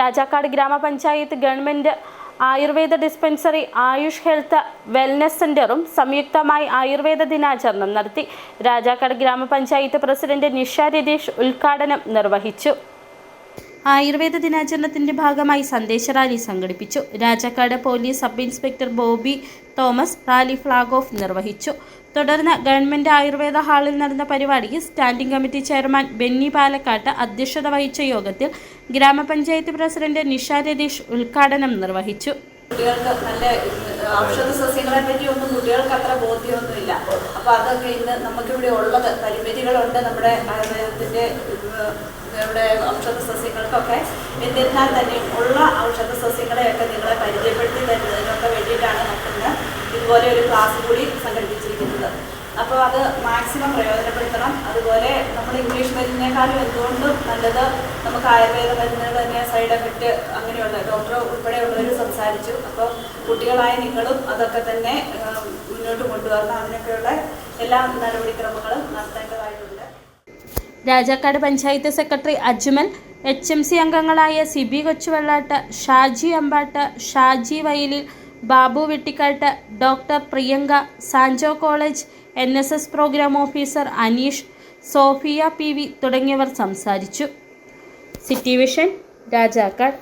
രാജാക്കാട് ഗ്രാമപഞ്ചായത്ത് government Ayurveda dispensary AYUSH health wellness സെന്ററും സംയുക്തമായി ആയുർവേദ ദിനാചരണം നടത്തി. രാജാക്കാട് ഗ്രാമപഞ്ചായത്ത് പ്രസിഡന്റ് നിഷ രതീഷ് ഉദ്ഘാടനം നിർവഹിച്ചു. ആയുർവേദ ദിനാചരണത്തിന്റെ ഭാഗമായി സന്ദേശ റാലി സംഘടിപ്പിച്ചു. Rajakkad police sub inspector Bobby Thomas rally flag off നിർവഹിച്ചു. തുടർന്ന് ഗവൺമെന്റ് ആയുർവേദ ഹാളിൽ നടന്ന പരിപാടിയിൽ സ്റ്റാൻഡിംഗ് കമ്മിറ്റി ചെയർമാൻ ബെന്നി പാലക്കാട്ട് അധ്യക്ഷത വഹിച്ച യോഗത്തിൽ ഗ്രാമപഞ്ചായത്ത് പ്രസിഡന്റ് നിഷ രതീഷ് ഉദ്ഘാടനം നിർവഹിച്ചു. ഔഷധ സസ്യങ്ങളെ പറ്റി ഒന്നും കുട്ടികൾക്ക് അത്ര ബോധ്യമൊന്നുമില്ല. അപ്പൊ അതൊക്കെ ഇന്ന് നമുക്കിവിടെ ഉള്ളത് പരിമിതികളുണ്ട് നമ്മുടെ ആയുർവേദത്തിന്റെ നമ്മുടെ ഔഷധ സസ്യങ്ങൾക്കൊക്കെ. എന്നിരുന്നാൽ തന്നെയും ഉള്ള ഔഷധ സസ്യങ്ങളെയൊക്കെ തരുന്നതിനൊക്കെ വേണ്ടിയിട്ടാണ് നമുക്കിന്ന് ഇതുപോലെ ഒരു ക്ലാസ് കൂടി സംഘടിപ്പിച്ചിരിക്കുന്നത്. അപ്പോൾ അത് മാക്സിമം പ്രയോജനപ്പെടുത്തണം. അതുപോലെ നമ്മൾ ഇംഗ്ലീഷ് മരുന്നിനേക്കാളും എന്തുകൊണ്ടും നല്ലത് നമുക്ക് ആയുർവേദ മരുന്നുകൾ തന്നെ സൈഡ് എഫക്റ്റ് അങ്ങനെയുള്ള ഡോക്ടർ ഉൾപ്പെടെയുള്ളവർ സംസാരിച്ചു. അപ്പോൾ കുട്ടികളായ നിങ്ങളും അതൊക്കെ തന്നെ മുന്നോട്ട് കൊണ്ടുവരണം. അതിനൊക്കെയുള്ള എല്ലാ നടപടിക്രമങ്ങളും നടത്തേണ്ടതായിട്ടുണ്ട്. Rajakkad panchayat secretary Ajmal H M C അംഗങ്ങളായ Sibi Kochuvellattu Shaji Ambattu Shaji Vayalil Babu Vettikkattu doctor Priyanka Sanjo college N S S programme officer Aneesh Sophia P V തുടങ്ങിയവർ സംസാരിച്ചു. City vision Rajakkad.